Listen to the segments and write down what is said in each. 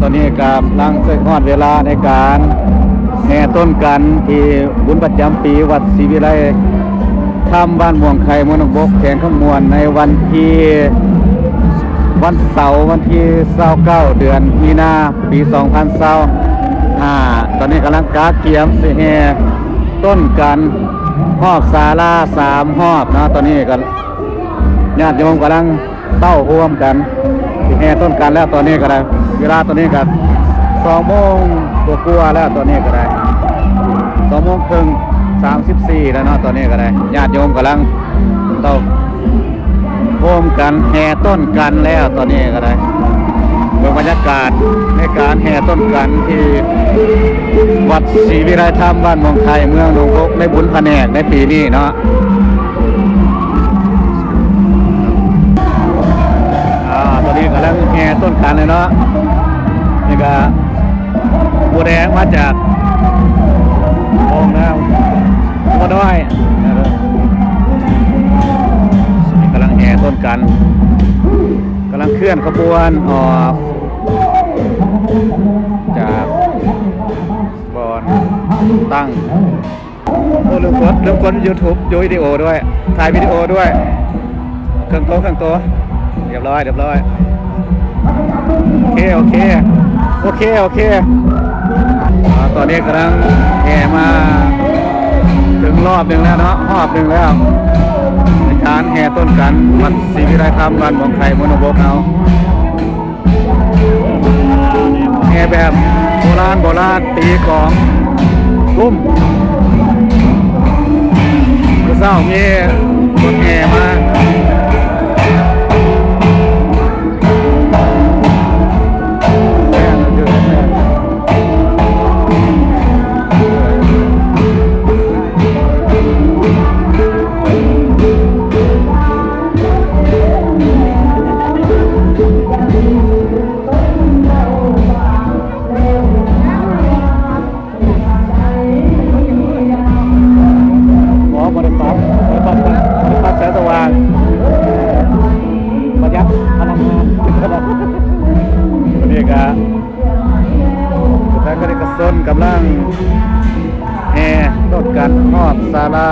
ตอนนี้กับลังเสฮอดเวลาในการแห่ต้นกันที่บุญประจำปีวัดศรีวิไลทำบ้านม่วงไข่มืองหนงบกแข่งขมวนในวันที่วันเสาร์วันที่29เดือนมีนาปี2025ตอนนี้กำลังกาเกียมสิแห่ต้นกันหอบศาลาสามหอบนะตอนนี้ก็ญาติโยมกำลังเต้าร่วมกันแห่ต้นกันแล้วตอนนี้ก็ได้ เวลาตอนนี้ก็สองโมงตัวกลัวแล้วตอนนี้ก็ได้สองโมงครึ่งสามสิบสี่แล้วเนาะตอนนี้ก็ได้ญาติโยมกำลังเต้าร่วมกันแห่ต้นกันแล้วตอนนี้ก็ได้เบื้องบรรยากาศในการแห่ต้นกันที่วัดศรีวิไลธรรมบ้านมองไทยเมืองหนองบกในบุญแผนกในปีนี้เนาะอ่าตอนนี้กำลังแห่ต้นกันเลยเนาะ นี่ก็บัวแดงมาจากองค์แล้วบัวน้อยนะครับกำลังแห่ต้นกันกำลังเคลื่อนขบวนออกจากบอนตั้งโอ้ลืมกดลืมกดยูทูบดูวิดีโอด้วย ถ่ายวิดีโอด้วย เครื่องโต๊ะเครื่องโต๊ะเรียบร้อยเรียบร้อย โอเค โอเค โอเค โอเคอตอนนี้กำลังแห่มา ถึงรอบหนึ่งแล้วเนาะรอบหนึ่งแล้วในการแห่ต้นกันวัดศรีวิไลธรรมบ้านหมองไข่มโนบกเอาแห่แบบโบราณโบราณตีกองรุ่มเมื่อเช้ามีรถแห่มา กันฮอดซาลา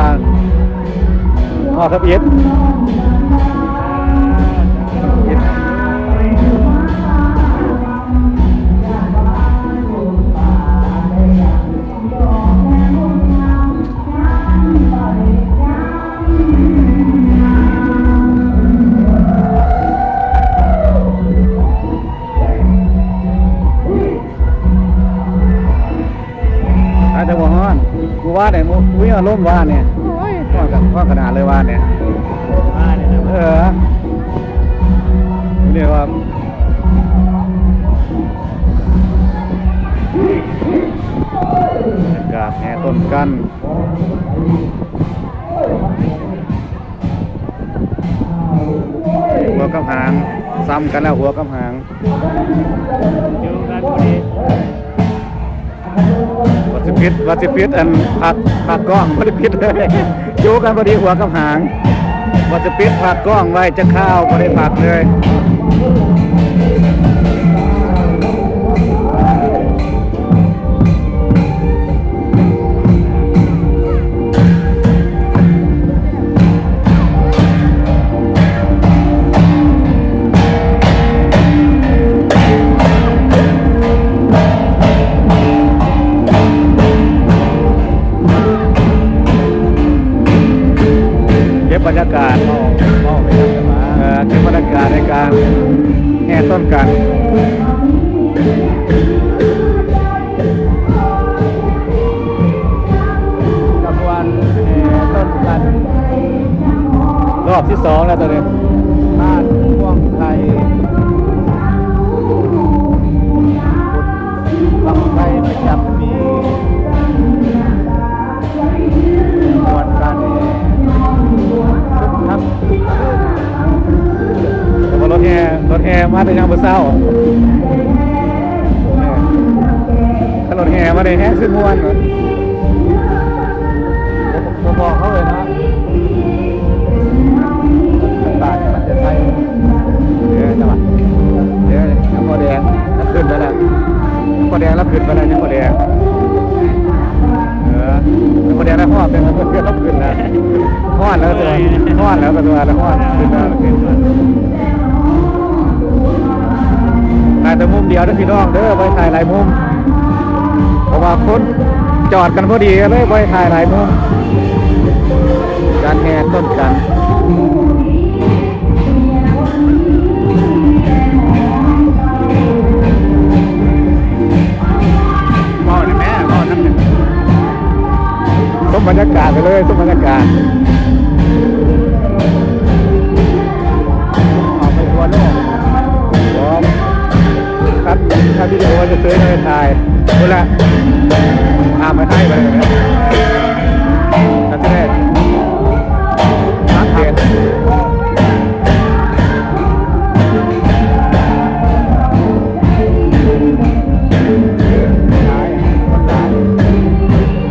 ทอดทับเอ็ด ว่าเนี่ยมึงวิ่งอารมณ์ว่าเนี่ยโอ้ยว่ากันว่าขนาดเลยว่าเนี่ยว่าเนี่ยนะเออเรียกว่าบรรยากาศแห่ต้นกันหัวกับหาง ซ้ำกันแล้วหัวกับหางอยู่กันพอดี วัสิพิษวัสิพิษอันผักผักกล้องวัสิพิษเลยอยู่กันพอดีหัวกับหางวัสิพิษผักกล้องไว้จะข้าวพอได้ผักเลย บรรยากาศเข้าเข้าไปทำกันมาเอ่อบรรยากาศในการแห่ต้นกันกบวนแห่ต้นกันรอบที่สองแล้วตอนนี้ มาแต่ยังบ่เศร้าถ้ารถแห่มาได้แห่ขึ้นม่วนเหรอผมบอกเขาเลยนะต่างจากประเทศไทยเดี๋ยวจังหวะเดี๋ยวน้ำโมแดงน้ำขึ้นไปแล้วยังบ่แดงแล้วขึ้นไปแล้วยังบ่แดงเออยังบ่แดงแล้วฮอดเป็นเพื่อนแล้วขึ้นแล้วฮอดแล้วตัวฮอดแล้วตัวแล้วฮอดขึ้นแล้วขึ้น แต่มุมเดียวเด้อพี่น้องเด้อไว้ถ่ายหลายมุมเพราะว่าคนจอดกันพอดีเลยไว้ถ่ายหลายมุมการแห่ต้นกันายดูแลตามไปให้ไปเลยนะทันทีแรกรักเห็นหลายคนหลาย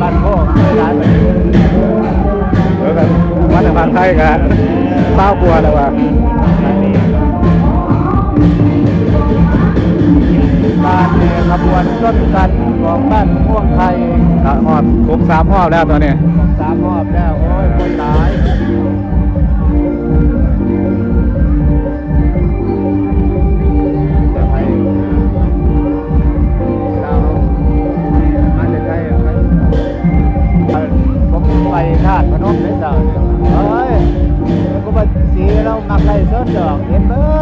บ้านพ่อเคยหลายไปเออกันมาจากบางไทยกันเศร้ากลัวเลยว่ะ วนต้นกันของบ้านม่วงไทยสามหอบครบสามหอบแล้วตอนนี้ สามรอบแล้ว โอ้ยคนหลาย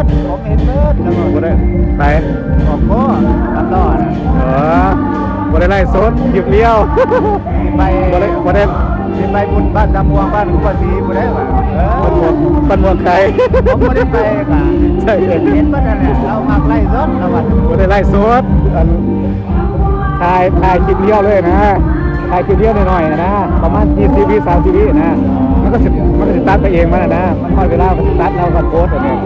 บิดผมเห็นเบิดแล้วก็บ่ได้ไปออกโค้ตลอดเออบ่ได้ไล่สดหยิบเลี้ยวสิไปบ่ได้บ่ได้สิไปบุญบ้านตะมวงบ้านกุปสีบ่ได้ป่ะเออปันหมวกปันหมวกไข่ผมไม่ได้ไปค่ะใช่เห็นเห็นว่านั่นแหละเรามักไล่รถนะวัดบ่ได้ไล่สดอันถ่ายถ่ายคลิปเลี้ยวเลยนะถ่ายคลิปเลี้ยวหน่อยๆนะประมาณ20วิ30วินะมันก็สิมันก็สิตัดไปเองมันน่ะนะมันค่อยเวลามันสิตัดเราก็โพสต์อันเนี้ย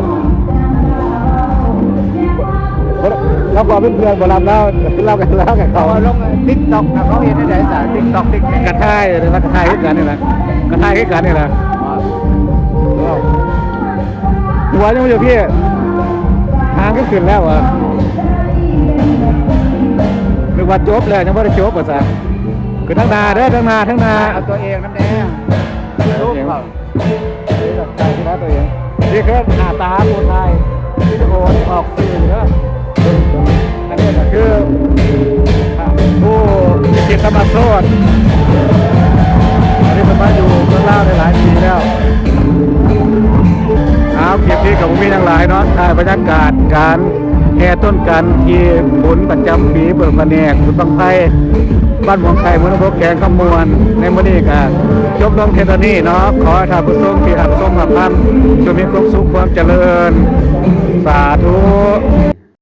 เราบอกเพื่อนๆบ่รับแล้วเรากันแล้วกับเขาเขาลงติ๊กต็อกนะเขาเห็นได้ไหนสารติ๊กต็อกติ๊กกระทายหรือว่ากระทายคือกันนี่แหละกระทายคือกันนี่แหละหัวยังไม่อยู่พี่ทางก็ขึ้นแล้วอะนึกว่าจบแล้วยังไม่ได้จบอะจ้ะคือทั้งนาเด้อทั้งนาทั้งนาเอาตัวเองน้ำแดงรูปเขาใจที่ร้ตัวเองนี่คือหน้าตาคนไทยวิดีโอที่ออกสื่อ ทั้งหลายเนาะถ่ายบรรยากาศการแห่ต้นการที่บุญประจำปีเปิดมาแนกบุญบังไฟบ้านหมวงไข่เมืองพวกแกงขมวนในมื้อนี้ก็จบลงเทตนี้เนาะขอให้ท่านผู้ชมที่รับชมรับฟังจงมีความสุขความเจริญ สาธุ